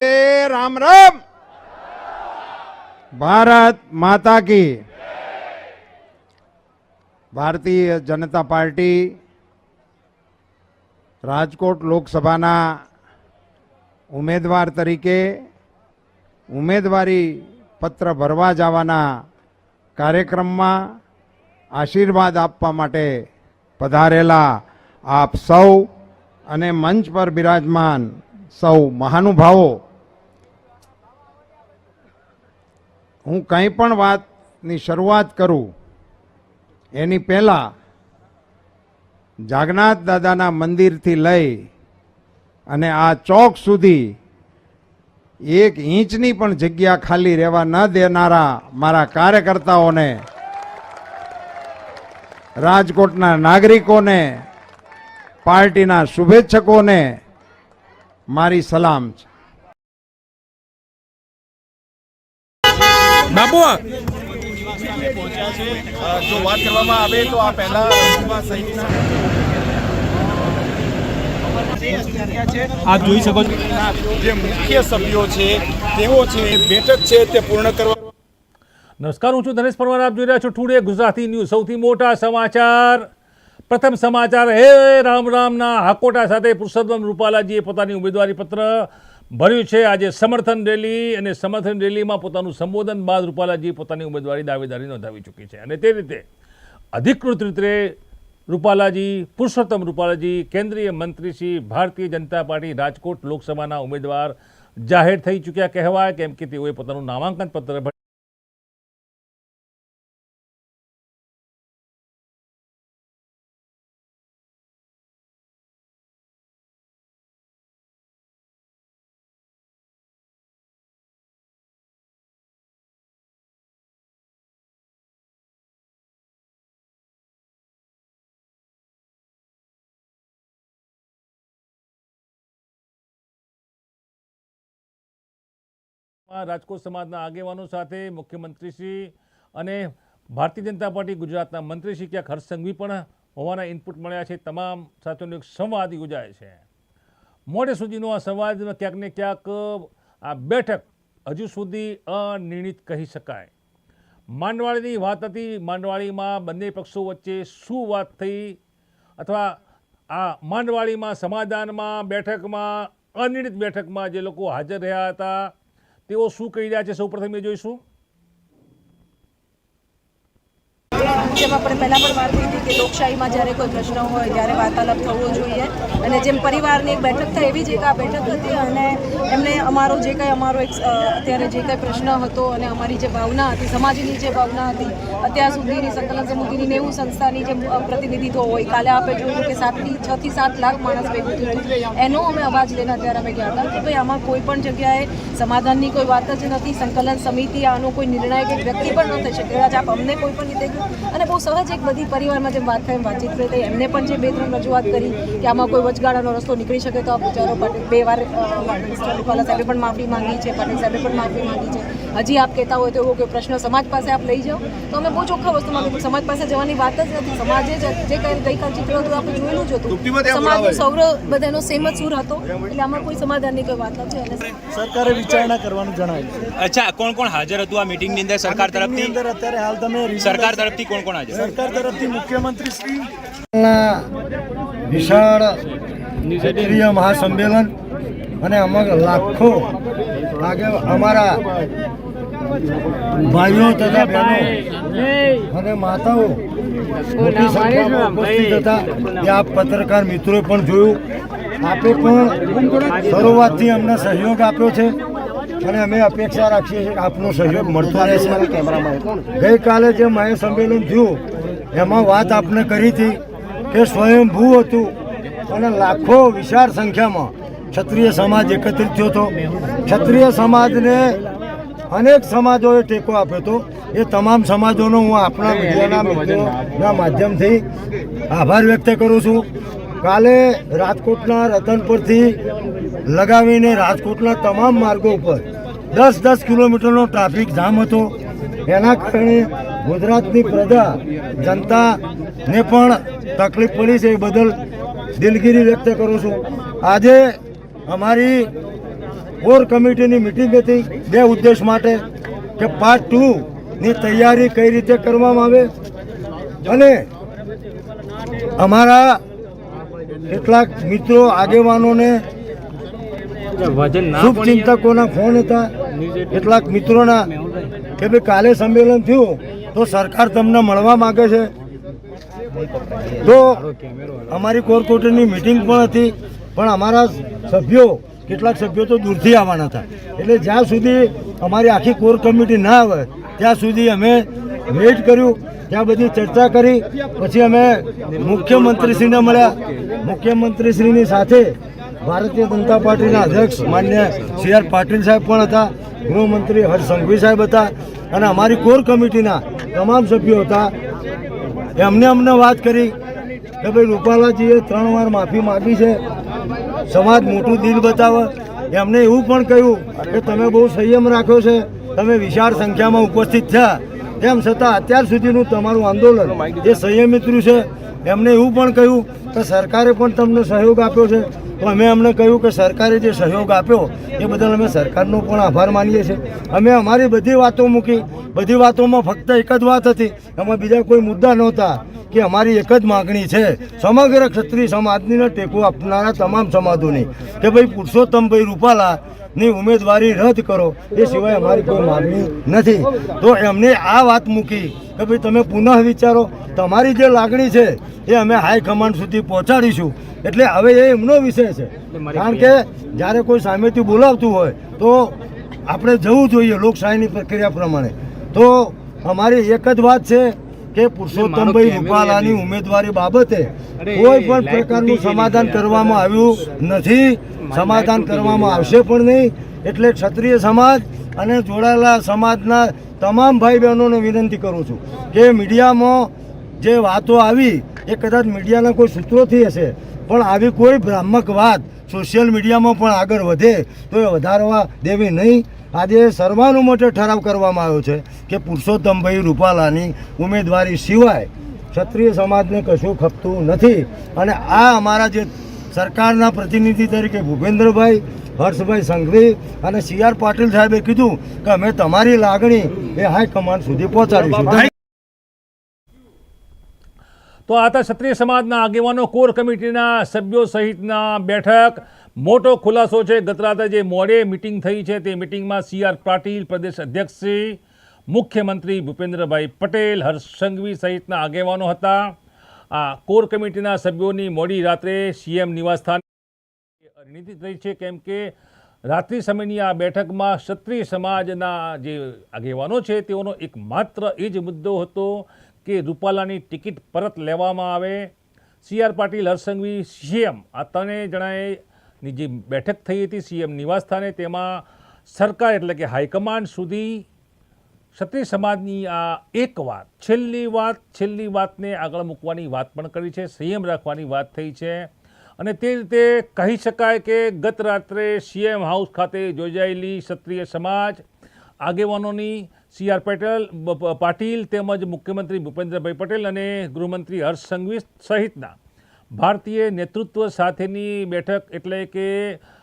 રામ રામ. ભારત માતા કી ભારતીય જનતા પાર્ટી રાજકોટ લોકસભાના ઉમેદવાર તરીકે ઉમેદવારી પત્ર ભરવા જવાના કાર્યક્રમમાં આશીર્વાદ આપવા માટે પધારેલા આપ સૌ અને મંચ પર બિરાજમાન સૌ મહાનુભાવો હું કંઈ પણ વાતની શરૂઆત કરું, એની પહેલાં જાગનાથ દાદાના મંદિરથી લઈ અને આ ચોક સુધી એક ઇંચની પણ જગ્યા ખાલી રહેવા ન દેનારા મારા કાર્યકર્તાઓને, રાજકોટના નાગરિકોને, પાર્ટીના શુભેચ્છકોને મારી સલામ છે. બાબુ જો વાત કરવામાં આવે તો આ પહેલા આપ જોઈ શકો છો. જે મુખ્ય સભ્યો છે તેઓ છે બેઠક છે તે પૂર્ણ કરવા નમસ્કાર હું છું ધનેશ પરમાર આપ જોઈ રહ્યા છો ટુડે ગુજરાતી ન્યૂઝ. સૌથી મોટા સમાચાર. પ્રથમ સમાચાર હે રામ રામના હાકોટા સાથે પુરુષોત્તમ રૂપાલાજીએ પોતાની ઉમેદવારી પત્ર ભર્યું છે. આજે સમર્થન રેલી અને સમર્થન રેલીમાં પોતાનું સંબોધન બાદ રૂપાલાજી પોતાની ઉમેદવારી દાવેદારી નોંધાવી ચૂકી છે. અને તે રીતે અધિકૃત રીતે રૂપાલાજી, પુરુષોત્તમ રૂપાલાજી, કેન્દ્રીય મંત્રી શ્રી ભારતીય જનતા પાર્ટી રાજકોટ લોકસભાના ઉમેદવાર જાહેર થઈ ચૂક્યા કહેવાય. કેમ કે તેઓએ પોતાનું નામાંકન પત્ર રાજકોટ સમાજના આગેવાનો સાથે મુખ્યમંત્રીશ્રી અને ભારતીય જનતા પાર્ટી ગુજરાતના મંત્રીશ્રી ક્યાંક હર્ષ પણ હોવાના ઇનપુટ મળ્યા છે. તમામ સાથેનો એક સંવાદ યોજાય છે. મોડે સુધીનો આ સંવાદમાં ક્યાંક ને ક્યાંક આ બેઠક હજુ સુધી અનિર્ણિત કહી શકાય. માંડવાળીની વાત હતી. માંડવાળીમાં બંને પક્ષો વચ્ચે શું વાત થઈ અથવા આ માંડવાળીમાં સમાધાનમાં બેઠકમાં અનિર્ણિત બેઠકમાં જે લોકો હાજર રહ્યા હતા તેઓ શું કહી રહ્યા છે સૌ પ્રથમ એ જોઈશું. જેમ આપણે પહેલાં પણ વાત થઈ હતી કે લોકશાહીમાં જ્યારે કોઈ પ્રશ્ન હોય ત્યારે વાર્તાલાપ થવો જોઈએ. અને જેમ પરિવારની એક બેઠક થાય એવી જ એક આ બેઠક હતી અને એમને અમારો જે કંઈ અમારો એક અત્યારે જે કંઈ પ્રશ્ન હતો અને અમારી જે ભાવના હતી, સમાજની જે ભાવના હતી, અત્યાર સુધીની સંકલન સમિતિની નેવું સંસ્થાની જે પ્રતિનિધિત્વ હોય, કાલે આપણે જોયું કે સાતથી છ થી સાત લાખ માણસ ભેગું થયું એનો અમે અવાજ લઈને અત્યારે અમે ગયા હતા કે ભાઈ આમાં કોઈ પણ જગ્યાએ સમાધાનની કોઈ વાત જ નથી, સંકલન સમિતિ આનો કોઈ નિર્ણાયક વ્યક્તિ પણ ન થઈ શકે, કદાચ આપ અમને કોઈ પણ રીતે અને બહુ સહજ એક બધી પરિવારમાં જેમ વાત થાય વાતચીત થઈ હતી એમને પણ જે બે ત્રણ રજૂઆત કરી કે આમાં કોઈ વચગાળાનો રસ્તો નીકળી શકે તો આ વિચારો પાટીલ બે વાર રૂપાલા સાહેબે પણ માફી માંગી છે, પાટીલ સાહેબે પણ માફી માંગી છે. હજી આપ કહેતા હોય તો એવો કોઈ પ્રશ્ન સમાજ પાસે આપ લઈ જાઓ. તો અમે બહુ ચોખ્ખા વસ્તુમાં કીધું સમાજ પાસે જવાની વાત જ નથી. સમાજે જ જે કંઈ ગઈકાલ ચિત્ર હતું આપણે જોયેલું જ હતું. સમાજનું સૌર બધાનો સેમ જ સુર હતો. એટલે આમાં કોઈ સમાધાનની કોઈ વાત નથી. અને સરકારે વિચારણા કરવાનું જણાવ્યું છે. અચ્છા કોણ કોણ હાજર હતું આ મિટિંગની અંદર? સરકાર તરફથી? અંદર અત્યારે હાલ તમે સરકાર તરફથી કોણ કોણ હાજર? સરકાર તરફથી મુખ્યમંત્રી શ્રી વિશાળ ક્ષત્રિય મહાસંમેલન અને અમારા લાખો લાગે અમારા ભાઈઓ તથા બહેનો અને માતાઓ મોટી સંખ્યામાં ઉપસ્થિત હતા એ પત્રકાર મિત્રોએ પણ જોયું. આપે પણ શરૂઆતથી અમને સહયોગ આપ્યો છે અને અમે અપેક્ષા રાખીએ છીએ કે આપનો સહયોગ મળતો રહેશે ગઈકાલે જે મહાસંમેલન થયું એમાં વાત આપને કરી હતી કે સ્વયંભૂ હતું અને લાખો વિશાળ સંખ્યામાં ક્ષત્રિય સમાજ એકત્રિત થયો હતો. ક્ષત્રિય સમાજને અનેક સમાજોએ ટેકો આપ્યો હતો. એ તમામ સમાજોનો હું આપણા મીડિયાના મિત્રોના માધ્યમથી આભાર વ્યક્ત કરું છું. કાલે રાજકોટના રતનપુરથી લગાવીને રાજકોટના તમામ માર્ગો ઉપર દસ દસ કિલોમીટરનો ટ્રાફિક જામ હતો. એના કારણે ગુજરાતની પ્રજા જનતાને પણ તકલીફ પડી છે એ બદલ દિલગીરી વ્યક્ત કરું છું. આજે અમારી કોર કમિટીની મિટિંગ હતી. બે ઉદ્દેશ માટે કે પાર્ટ ટુ ની તૈયારી કઈ રીતે કરવામાં આવે અને અમારા કેટલાક મિત્રો આગેવાનોને શુભચિંતકોના ફોન હતા. કેટલાક મિત્રોના કે ભાઈ કાલે સંમેલન થયું તો સરકાર તમને મળવા માગે છે. તો અમારી કોર કોર્ટની મિટિંગ પણ હતી. પણ અમારા સભ્યો કેટલાક સભ્યો તો દૂરથી આવવાના હતા. એટલે જ્યાં સુધી અમારી આખી કોર કમિટી ના આવે, ત્યાં સુધી અમે વેઇટ કર્યું, ત્યાં બધી ચર્ચા કરી, પછી અમે મુખ્યમંત્રીશ્રીને મળ્યા. મુખ્યમંત્રીશ્રીની સાથે ભારતીય જનતા પાર્ટીના અધ્યક્ષ માન્ય સી આર પાટીલ સાહેબ પણ હતા, ગૃહમંત્રી હર્ષ સંઘવી સાહેબ હતા, અને અમારી કોર કમિટીના તમામ સભ્યો હતા. એમને અમને વાત કરી કે ભાઈ રૂપાલાજીએ ત્રણ વાર માફી માગી છે. સમાજ મોટું દિલ બતાવે એમને એવું પણ કહ્યું કે તમે બહુ સંયમ રાખ્યો છે. તમે વિશાળ સંખ્યામાં ઉપસ્થિત થયા. તેમ છતાં અત્યાર સુધીનું તમારું આંદોલન જે સંયમિત છે. એમને એવું પણ કહ્યું કે સરકારે પણ તમને સહયોગ આપ્યો છે. તો અમે અમને કહ્યું કે સરકારે જે સહયોગ આપ્યો એ બદલ અમે સરકારનો પણ આભાર માનીએ છીએ. અમે અમારી બધી વાતો મૂકી, બધી વાતોમાં ફક્ત એક જ વાત હતી. એમાં બીજા કોઈ મુદ્દા નહોતા કે અમારી એક જ માગણી છે. સમગ્ર ક્ષત્રિય સમાજને ટેકો આપનારા તમામ સમાજોની કે ભાઈ પુરુષોત્તમભાઈ રૂપાલા ની ઉમેદવારી રદ કરો. એ સિવાય અમારી કોઈ માગણી નથી. તો એમને આ વાત મૂકી કે ભાઈ તમે પુનઃ વિચારો. તમારી જે લાગણી છે એ અમે હાઈકમાન્ડ સુધી પહોંચાડીશું. એટલે હવે એ એમનો વિષય છે. કારણ કે જ્યારે કોઈ સામેથી બોલાવતું હોય તો આપણે જવું જોઈએ લોકશાહીની પ્રક્રિયા પ્રમાણે. તો અમારી એક જ વાત છે કે પુરુષોત્તમભાઈ રૂપાલાની ઉમેદવારી બાબતે કોઈ પણ પ્રકારનું સમાધાન કરવામાં આવ્યું નથી. સમાધાન કરવામાં આવશે પણ નહીં એટલે ક્ષત્રિય સમાજ અને જોડાયેલા સમાજના તમામ ભાઈ બહેનોને વિનંતી કરું છું કે મીડિયામાં જે વાતો આવી એ કદાચ મીડિયાના કોઈ સૂત્રોથી હશે પણ આવી કોઈ ભ્રામક વાત સોશિયલ મીડિયામાં પણ આગળ વધે તો એ વધારવા દેવી નહીં. આજે સર્વાનુમતે ઠરાવ કરવામાં આવ્યો છે કે પુરુષોત્તમભાઈ રૂપાલાની ઉમેદવારી સિવાય ક્ષત્રિય સમાજને કશું ખપતું નથી. અને આ અમારા જે સરકારના પ્રતિનિધિ તરીકે ભૂપેન્દ્રભાઈ, હર્ષભાઈ સંઘવી અને સી આર પાટીલ સાહેબે કીધું કે અમે તમારી લાગણી એ હાઈકમાન્ડ સુધી પહોંચાડીશું. તો આ હતા ક્ષત્રિય સમાજના આગેવાનો. કોર કમિટીના સભ્યો સહિતના બેઠક. મોટો ખુલાસો છે. ગતરાતે જે મોડે મિટિંગ થઈ છે તે મિટિંગમાં સી આર પાટીલ, પ્રદેશ અધ્યક્ષ મુખ્યમંત્રી ભૂપેન્દ્રભાઈ પટેલ, હર્ષ સંઘવી સહિતના આગેવાનો હતા. આ કોર કમિટીના સભ્યોની મોડી રાત્રે સીએમ નિવાસસ્થાન રણનીતિ થઈ છે, કેમ કે રાત્રિ સમયની આ બેઠકમાં ક્ષત્રિય સમાજના જે આગેવાનો છે, તેઓનો એકમાત્ર એ જ મુદ્દો હતો કે રૂપાલાની ટિકિટ પરત લેવામાં આવે. C R Patil, Harsh Sanghavi, CM આ ત્રણેય જણાએની જે બેઠક થઈ હતી સીએમ નિવાસસ્થાને, તેમાં સરકાર એટલે કે હાઈકમાન્ડ સુધી ક્ષત્રિય સમાજની આ એક વાત, છેલ્લી વાત, છેલ્લી વાતને આગળ મૂકવાની વાત પણ કરી છે, સંયમ રાખવાની વાત થઈ છે. અને તે રીતે કહી શકાય કે ગત રાત્રે સીએમ હાઉસ ખાતે યોજાયેલી ક્ષત્રિય સમાજ આગેવાનોની સી આર પટેલ પાટીલ તેમજ મુખ્યમંત્રી ભૂપેન્દ્રભાઈ પટેલ અને ગૃહમંત્રી હર્ષ સંઘવી સહિતના ભારતીય નેતૃત્વ સાથેની બેઠક એટલે કે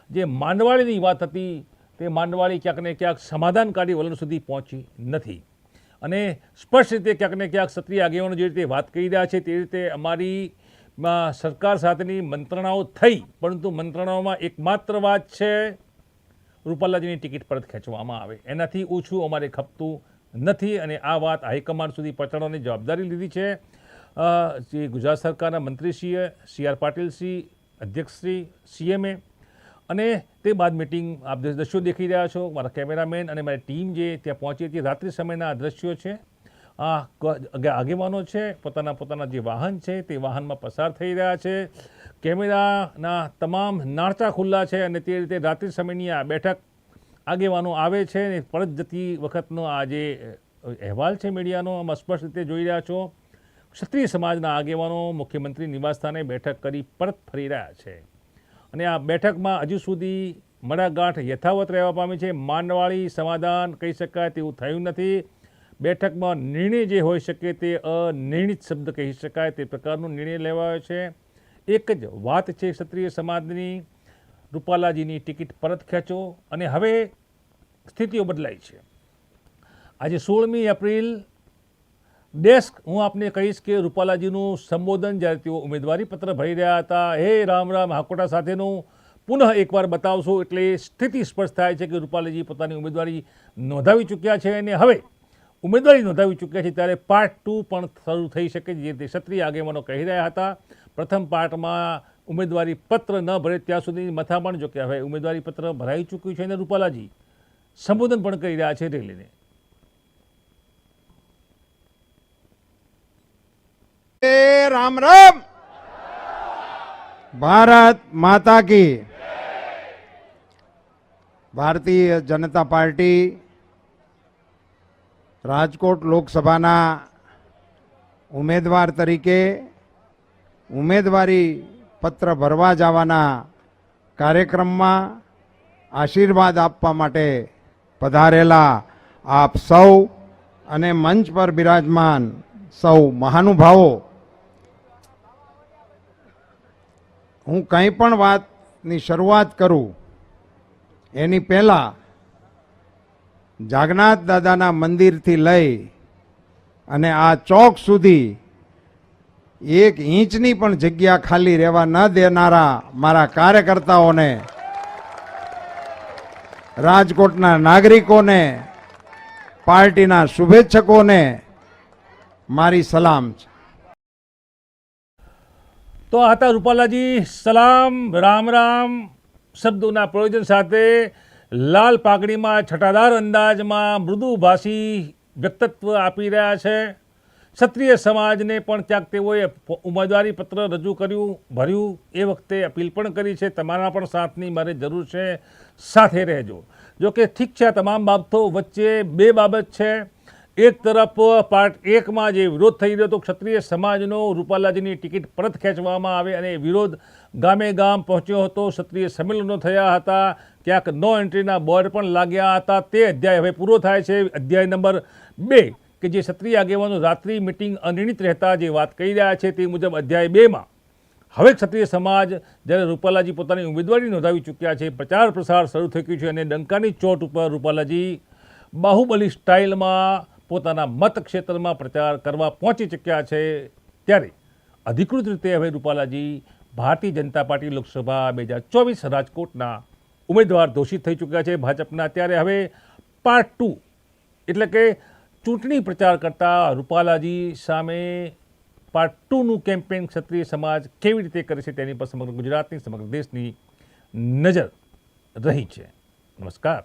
જે માંડવાળીની વાત હતી તે માંડવાળી ક્યાંક ને ક્યાંક સમાધાનકારી વલણ સુધી પહોંચી નથી. અને સ્પષ્ટ રીતે ક્યાંક ને ક્યાંક ક્ષત્રિય આગેવાનો જે રીતે વાત કરી રહ્યા છે તે રીતે અમારી સરકાર સાથેની મંત્રણાઓ થઈ, પરંતુ મંત્રણાઓમાં એકમાત્ર વાત છે રૂપાલાજીની ટિકિટ પરત ખેંચવામાં આવે. એનાથી ઓછું અમારે ખપતું નથી અને આ વાત હાઈકમાન્ડ સુધી પહોંચાડવાની જવાબદારી લીધી છે. જે ગુજરાત સરકારના મંત્રીશ્રીએ, સી આર પાટીલશ્રી અધ્યક્ષશ્રી સીએમએ અને તે બાદ મિટિંગ આપ દ્રશ્યો દેખી રહ્યા છો, મારા કેમેરામેન અને મારી ટીમ જે ત્યાં પહોંચી હતી, રાત્રિ સમયના આ દ્રશ્યો છે. આ આગેવાનો છે, પોતાના પોતાના જે વાહન છે, તે વાહનમાં પસાર થઈ રહ્યા છે. કેમેરાના તમામ નાળચા ખુલ્લા છે અને તે રીતે રાત્રિ સમયની આ બેઠક આગેવાનો આવે છે અને પરત જતી વખતનો આ જે અહેવાલ છે મીડિયાનો, આમાં સ્પષ્ટ રીતે જોઈ રહ્યા છો. ક્ષત્રિય સમાજના આગેવાનો મુખ્યમંત્રી નિવાસસ્થાને બેઠક કરી પરત ફરી રહ્યા છે. અને આ બેઠકમાં હજુ સુધી મડાગાંઠ યથાવત રહેવા પામી છે. માંડવાળી સમાધાન કહી શકાય તેવું થયું નથી. બેઠકમાં નિર્ણય જે હોઈ શકે તે અનિર્ણિત શબ્દ કહી શકાય તે પ્રકારનો નિર્ણય લેવાયો છે. એક જ વાત છે ક્ષત્રિય સમાજની. રૂપાલાજીની ટિકિટ પરત ખેંચો અને હવે સ્થિતિઓ બદલાઈ છે. આજે સોળમી એપ્રિલ ડેસ્ક હું આપને કહીશ કે રૂપાલાજીનું સંબોધન જ્યારે તેઓ ઉમેદવારી પત્ર ભરી રહ્યા હતા, હે રામ રામ, હાકોટા સાથેનું પુનઃ એકવાર બતાવશો એટલે સ્થિતિ સ્પષ્ટ થાય છે કે રૂપાલાજી પોતાની ઉમેદવારી નોંધાવી ચૂક્યા છે અને હવે ઉમેદવારી નોંધાવી ચૂક્યા છે ત્યારે પાર્ટ ટુ પણ શરૂ થઈ શકે છે, જે ક્ષત્રિય આગેવાનો કહી રહ્યા હતા. પ્રથમ પાર્ટમાં ઉમેદવારી પત્ર ન ભરે ત્યાં સુધી મથામણ જો કે હવે ઉમેદવારી પત્ર ભરાઈ ચૂક્યું છે અને રૂપાલાજી સંબોધન પણ કરી રહ્યા છે રેલીને એ રામ રામ. ભારત માતા કી ભારતીય જનતા પાર્ટી રાજકોટ લોકસભાના ઉમેદવાર તરીકે ઉમેદવારી પત્ર ભરવા જવાના કાર્યક્રમમાં આશીર્વાદ આપવા માટે પધારેલા આપ સૌ અને મંચ પર બિરાજમાન સૌ મહાનુભાવો હું કંઈ પણ વાતની શરૂઆત કરું, એની પહેલાં જાગનાથ દાદાના મંદિરથી લઈ અને આ ચોક સુધી એક ઇંચની પણ જગ્યા ખાલી રહેવા ન દેનારા મારા કાર્યકર્તાઓને, રાજકોટના નાગરિકોને, પાર્ટીના શુભેચ્છકોને મારી સલામ છે. તો આ હતા રૂપાલાજી, સલામ, રામ રામ, શબ્દોના પ્રયોજન સાથે લાલ પાઘડીમાં છટાદાર અંદાજમાં મૃદુભાષી વ્યક્તિત્વ આપી રહ્યા છે. ક્ષત્રિય સમાજને પણ ક્યાંક તેઓએ ઉમેદવારી પત્ર રજૂ કર્યું, ભર્યું. એ વખતે અપીલ પણ કરી છે. તમારા પણ સાથની મારે જરૂર છે. સાથે રહેજો. જો કે ઠીક છે તમામ બાબતો વચ્ચે બે બાબત છે. એક તરફ પાર્ટ એકમાં જે વિરોધ થઈ રહ્યો હતો, ક્ષત્રિય સમાજનો રૂપાલાજીની ટિકિટ પરત ખેંચવામાં આવે અને વિરોધ ગામે ગામ પહોંચ્યો હતો. ક્ષત્રિય સંમેલનો થયા હતા, ક્યાંક નો એન્ટ્રીના બોર્ડ પણ લાગ્યા હતા. તે અધ્યાય હવે પૂરો થાય છે. અધ્યાય નંબર બે, કે જે ક્ષત્રિય આગેવાનો રાત્રિ મિટિંગ અનિર્ણિત રહેતા જે વાત કહી રહ્યા છે, તે મુજબ અધ્યાય બેમાં હવે ક્ષત્રિય સમાજ જ્યારે રૂપાલાજી પોતાની ઉમેદવારી નોંધાવી ચૂક્યા છે, પ્રચાર પ્રસાર શરૂ થઈ ગયું છે અને ડંકાની ચોટ ઉપર રૂપાલાજી બાહુબલી સ્ટાઇલમાં પોતાના મતક્ષેત્રમાં પ્રચાર કરવા પહોંચી ચૂક્યા છે ત્યારે અધિકૃત રીતે હવે રૂપાલાજી ભારતીય જનતા પાર્ટી લોકસભા બે હજાર ચોવીસ રાજકોટના ઉમેદવાર ઘોષિત થઈ ચૂક્યા છે ભાજપના. ત્યારે હવે પાર્ટ ટુ એટલે કે ચૂંટણી પ્રચાર કરતા રૂપાલાજી સામે પાર્ટ ટુનું કેમ્પેન ક્ષત્રિય સમાજ કેવી રીતે કરે છે તેની પર સમગ્ર ગુજરાતની, સમગ્ર દેશની નજર રહી છે. નમસ્કાર.